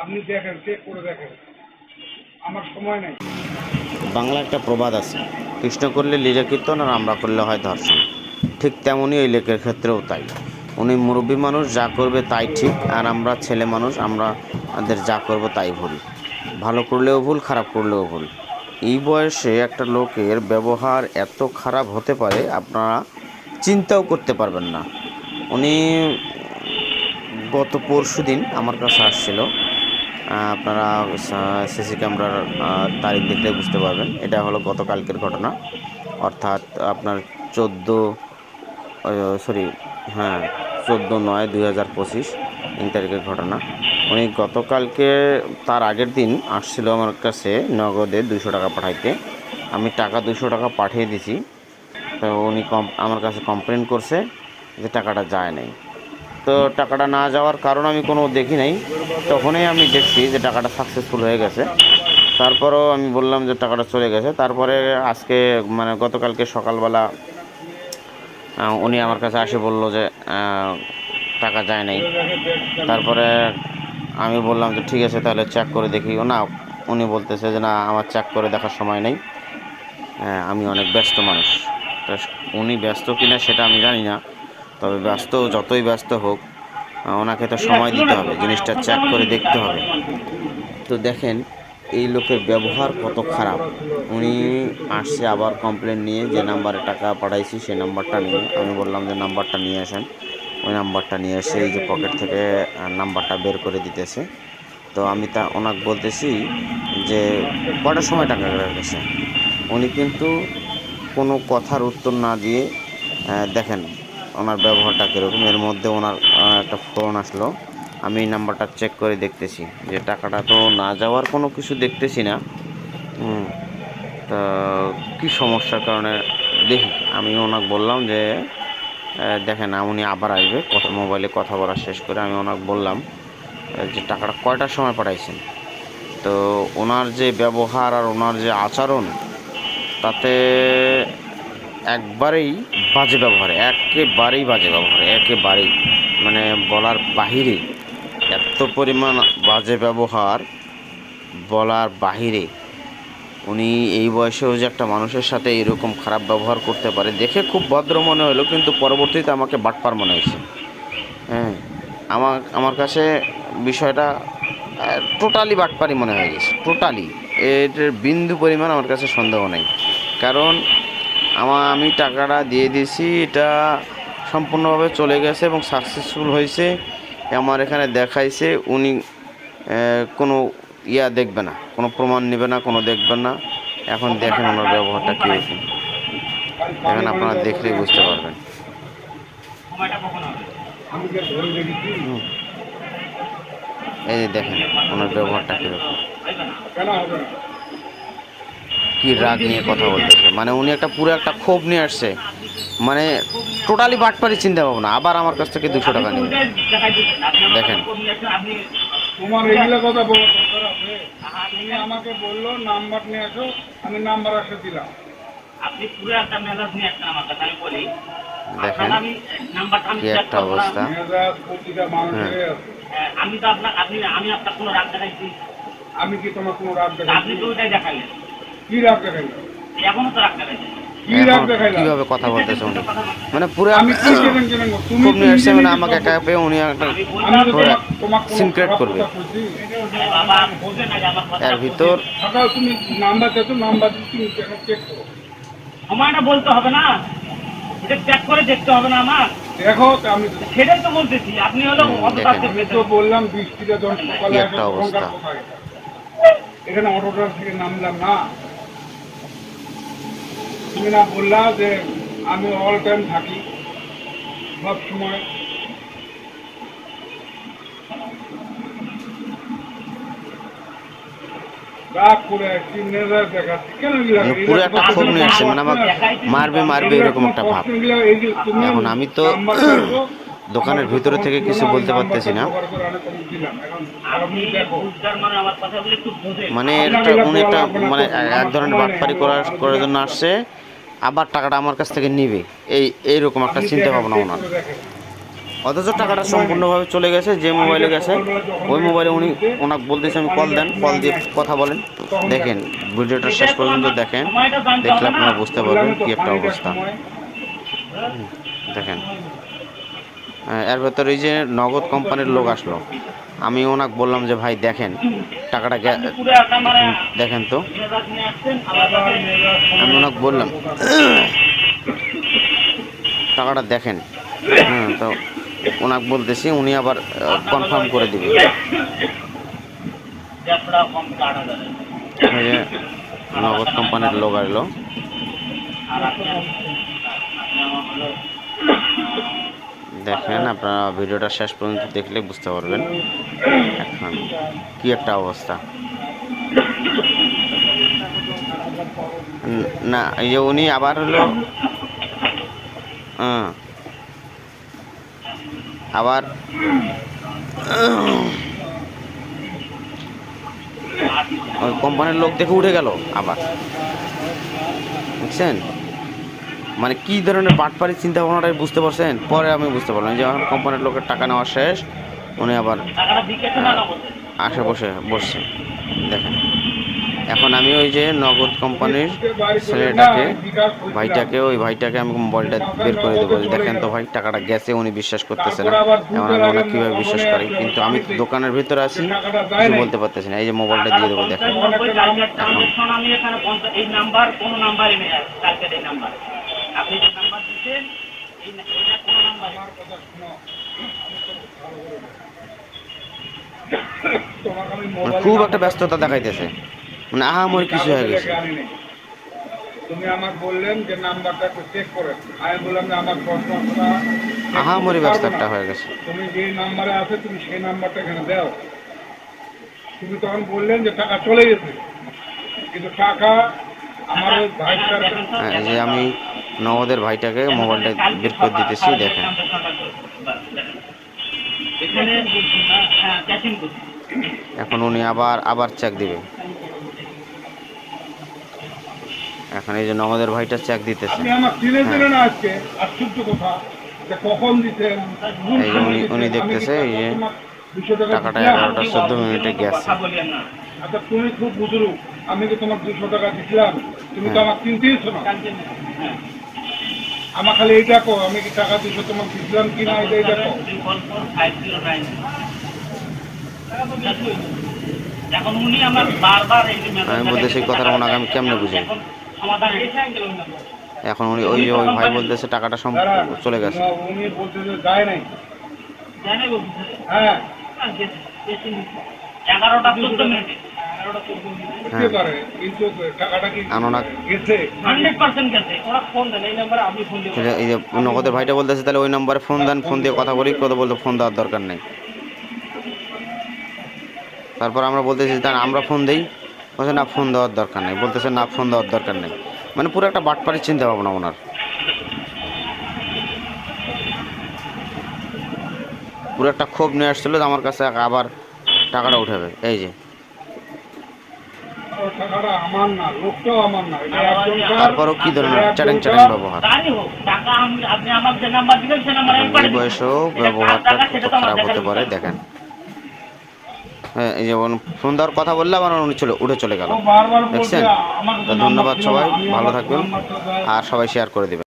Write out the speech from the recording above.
আপনি দেখেন, চেক করে দেখেন। আমার সময় নেই। বাংলা একটা প্রবাদ আছে, কৃষ্ণ করলে লীলা কীর্তন আর আমরা করলে হয় ধর্ষণ ঠিক তেমনই এই লেখের ক্ষেত্রেও তাই। উনি মুরব্বী মানুষ, যা করবে তাই ঠিক, আর আমরা ছেলে মানুষ, আমরা আমাদের যা করব তাই ভুল। ভালো করলেও ভুল, খারাপ করলেও ভুল। এই বয়সে একটা লোকের ব্যবহার এত খারাপ হতে পারে, আপনারা চিন্তাও করতে পারবেন না। উনি গত পরশু দিন আমার কাছে আসছিল আপনারা সিসি ক্যামেরার তারিখ দেখলে বুঝতে পারবেন। এটা হলো গতকালকের ঘটনা। অর্থাৎ আপনার চোদ্দ সরি হ্যাঁ চোদ্দ নয় দুই হাজার পঁচিশ তিন তারিখের ঘটনা। উনি গতকালকে, তার আগের দিন আসছিল আমার কাছে নগদে দুশো টাকা পাঠাইতে। আমি টাকা দুশো টাকা পাঠিয়ে দিছি। তো উনি কম, আমার কাছে কমপ্লেন করছে যে টাকাটা যায় নাই। তো টাকাটা না যাওয়ার কারণ আমি কোনো দেখি নাই। তখনই আমি দেখছি যে টাকাটা সাকসেসফুল হয়ে গেছে। তারপরেও আমি বললাম যে টাকাটা চলে গেছে। তারপরে আজকে মানে গতকালকে সকালবেলা উনি আমার কাছে আসে বলল যে টাকা যায় নাই। তারপরে আমি বললাম যে ঠিক আছে, তাহলে চেক করে দেখি। না, উনি বলতেছে যে না, আমার চেক করে দেখার সময় নেই। আমি অনেক ব্যস্ত মানুষ। তো উনি ব্যস্ত কিনা সেটা আমি জানি না। তবে ব্যস্ত, যতই ব্যস্ত হোক ওনাকে তো সময় দিতে হবে, জিনিসটা চেক করে দেখতে হবে। তো দেখেন, এই লোকের ব্যবহার কত খারাপ। উনি আসছে আবার কমপ্লেন নিয়ে, যে নাম্বারে টাকা পাঠাইছি, সেই নাম্বারটা নিয়ে। আমি বললাম যে নাম্বারটা নিয়ে আসেন। ওই নাম্বারটা নিয়ে এসে এই যে পকেট থেকে নাম্বারটা বের করে দিতেছে। তো আমি তা, ওনাকে বলতেছি যে, কটার সময় টাকা গেছে উনি কিন্তু কোনো কথার উত্তর না দিয়ে দেখেন ওনার ব্যবহারটা কীরকম? এর মধ্যে ওনার একটা ফোন আসলো। আমি এই নাম্বারটা চেক করে দেখতেছি। যে টাকাটা তো না যাওয়ার কোনো কিছু দেখতেছি না। তা কী সমস্যার কারণে? দেখি, আমি ওনাকে বললাম যে দেখেন, উনি আবার আসবে। কথা মোবাইলে কথা বলা শেষ করে আমি ওনাকে বললাম যে টাকাটা কয়টার সময় পাঠাইছেন? তো ওনার যে ব্যবহার আর ওনার যে আচরণ, তাতে একবারেই বাজে ব্যবহার, একেবারেই বাজে ব্যবহার, একেবারেই। মানে বলার বাহিরে এত পরিমাণ বাজে ব্যবহার বলার বাহিরে। উনি এই বয়সেও যে একটা মানুষের সাথে এরকম খারাপ ব্যবহার করতে পারে, দেখে খুব ভদ্র মনে হলো, কিন্তু পরবর্তীতে আমাকে বাটপার মনে হয়েছে। হ্যাঁ আমার আমার কাছে বিষয়টা টোটালি বাটপারি মনে হয়ে গেছে, টোটালি। এটার বিন্দু পরিমাণ আমার কাছে সন্দেহ নেই। কারণ আমার আমি টাকাটা দিয়ে দিয়েছি, এটা সম্পূর্ণভাবে চলে গেছে এবং সাকসেসফুল হয়েছে। আমার এখানে দেখাইছে, উনি কোনো ইয়া দেখবে না, কোনো প্রমাণ নেবে না, কোনো দেখবে না। এখন দেখেন ওনার ব্যবহারটা কীরকম এখন আপনারা দেখলেই বুঝতে পারবেন। এই দেখেন, ওনার ব্যবহারটা কীরকম। কি রাগ নিয়ে কথা বলতেছে? মানে উনি একটা পুরো একটা ক্ষোভ নিয়ে আসছে। মানে টোটালি বাটপারি চিন্তা ভাবনা। আবার আমার কাছ থেকে দুশো টাকা নেবে দেখেন। তোমার এইগুলো কথা বলার তুমি আমাকে বলল নাম্বার নিয়ে আসো আমি নাম্বার আসে দিলাম। আপনি পুরো একটা মেজাজ নিয়ে একটা আমার কাছে আমি বলি। দেখেন আমি কি একটা অবস্থা। হ্যাঁ, আমি তো আপনার আপনি আমি আপনার কোনো রাগ দেখাইছি। আমি কি তোমার কোনো রাগ দেখাই আপনি তো ওইটাই দেখাইলেন। কি রাগ দেখাই এখনও তো রাগ দেখাইছেন কি রাগ এখন দেখাইলাম কীভাবে কথা বলতেছে উনি? মানে পুরো ক্ষোভ নিয়ে আসছে মানে আমাকে একা পেয়ে উনি একটা করবে। কথা কইছি? বাবা না যে আমার কথা এর ভিতর তুমি নাম্বার চাচ্ছো নাম্বার তুমি চেক করো? সময়টা বলতে হবে না। এটা চেক করে দেখতে হবে না আমার। দেখো আমি সেটাই তো বলতেছি। আপনি হলো অত কাছে তো বললাম বৃষ্টিটা যখন সকালে একটা অবস্থা। এখানে অটোটা থেকে নামলাম না। তুমি না বললা যে আমি অল টাইম থাকি সব সময়? মানে পুরো একটা কথা ক্ষোভ নিয়ে আসছে মানে না। আমাকে মারবে মারবে এরকম একটা ভাব। এখন আমি তো দোকানের ভিতরে থেকে কিছু বলতে পারতেছি না। মানে আমার কথাগুলো একটু বোঝেন মানে আপনাকে একটা এটা উনি একটা মানে এক ধরনের বাটপারি করার করার জন্য আসছে। আবার টাকাটা আমার কাছ থেকে নিবে। এই এইরকম একটা চিন্তা ভাবনা ওনার। অথচ টাকাটা সম্পূর্ণভাবে চলে গেছে যে মোবাইলে গেছে ওই মোবাইলে উনি ওনাকে বলতেছে আমি কল দেন কল দিয়ে কথা বলেন। দেখেন ভিডিওটা শেষ পর্যন্ত দেখেন দেখলে আপনারা বুঝতে পারবেন কী একটা অবস্থা। দেখেন এর ভেতরে এই যে নগদ কোম্পানির লোক আসলো। আমি ওনাকে বললাম যে ভাই দেখেন টাকাটা মানে দেখেন তো। আমি ওনাকে বললাম টাকাটা দেখেন। হ্যাঁ তো ওনাকে বলতেছি উনি আবার কনফার্ম করে দিবে। নগদ কোম্পানির লোক আসলো দেখেন, আপনারা ভিডিওটা শেষ পর্যন্ত দেখলে বুঝতে পারবেন। এখন কি একটা অবস্থা। না, এই যে উনি আবার হলো। আবার, ওই কোম্পানির লোক দেখে উঠে গেল আবার। বুঝছেন? মানে কি ধরনের পাটপাড়ি চিন্তা ভাবনাটাই বুঝতে পারছেন? পরে আমি বুঝতে পারলাম। যে এখন কোম্পানির লোকের টাকা নেওয়া শেষ, উনি আবার আসে বসে, বসছে। দেখেন। এখন আমি ওই যে নগদ কোম্পানির ছেলেটাকে, ভাইটাকে, ওই ভাইটাকে আমি মোবাইলটা বের করে দেবো। দেখেন তো ভাই, টাকাটা গেছে, উনি বিশ্বাস করতেছে না। এখন আমি ওনাকে কীভাবে বিশ্বাস করি, কিন্তু আমি দোকানের ভিতরে আছি, কিছু বলতে পারতেছি না। এই যে মোবাইলটা দিয়ে দেবো, দেখেন। আপনি যে নাম্বার দিচ্ছেন এই এটা কোনো নাম্বার? মানে খুব একটা ব্যস্ততা দেখাইতেছে। মানে আহামরি কিছু হয়ে গেছে। তুমি আমাকে বললেন যে নাম্বারটা একটু চেক করে। আমি বললাম যে আমার প্রশ্ন আহামরি ব্যস্ত একটা হয়ে গেছে। তুমি যে নাম্বারে আছে তুমি সেই নাম্বারটা এখানে দাও। তুমি তখন বললেন যে টাকা চলে গেছে। কিন্তু টাকা হ্যাঁ, এই যে আমি নগদের ভাইটাকে মোবাইলটা বের করে দিতেছি দেখেন। এখানে হ্যাঁ এখন উনি আবার আবার চেক দিবে। এখন এই যে নগদের ভাইটা চেক দিতেছে। আপনি আমার চিনে চেনে না আজকে আশ্চর্য কথা যে কখন দিতেন এই যে উনি- উনি দেখতেছে, এই যে টাকাটা এগারোটা চোদ্দ মিনিটে গেছে। আচ্ছা তুমি খুব বুঝুরু আমি কি তোমার দুশো টাকা দিছিলাম? তুমি তো হ্যাঁ। আমার চিনতেইছ না? হ্যাঁ আমার খালি এইটা কো আমি কি টাকা দুশো তোমার দিছিলাম কি না এটা এইটা কো এখন উনি আমার বারবার এই আমি বলতেছি এই কথাটা ওনাকে আমি কেমনে বুঝাই এখন এখন উনি ওই ওই ভাই বলতেছে টাকাটা সম দাঁড়া, চলে গেছে। উনি বলতে যায় নাই। হ্যাঁ। এগারোটা চোদ্দ মিনিটে। হ্যাঁ। পারে কিন্তু টাকাটা কি আর ওনাকে গেছে। হান্ড্রেড পার্সেন্ট গেছে। ওরা ফোন দেন এই নাম্বারে আমি ফোন দেবো এই যে- এই যে নগদের ভাইটা বলতেছে তাহলে ওই নাম্বারে ফোন দেন ফোন দিয়ে কথা বলি কথা বলতে ফোন দেওয়ার দরকার নেই। তারপর আমরা বলতেছি তাহলে আমরা ফোন দিই। বলছে না ফোন দেওয়ার দরকার নেই। বলতেছে না ফোন দেওয়ার দরকার নেই। মানে পুরো একটা বাটপাড়ির চিন্তা ভাবনা ওনার। পুরো একটা ক্ষোভ নিয়ে আসছিল আমার কাছে আবার টাকাটা উঠাবে। এই যে ও টাকাটা আমার না লোকটাও আমার না এটা একজনকার- তারপরও কি ধরনের চ্যালেঞ্জ চ্যালেঞ্জ ব্যবহার? তারই হোক টাকা আমি আপনি আমার যে নাম্বার দিবেন সে নাম্বারে আমি এই পাঠিয়ে দেব। বয়সেও ব্যবহারটা কত খারাপ হতে পারে দেখেন। হ্যাঁ এই যেমন সুন্দর কথা বললে আবার উনি চলে উঠে চলে গেল। দেখছেন? ধন্যবাদ সবাই ভালো থাকবেন। আর সবাই শেয়ার করে দেবেন।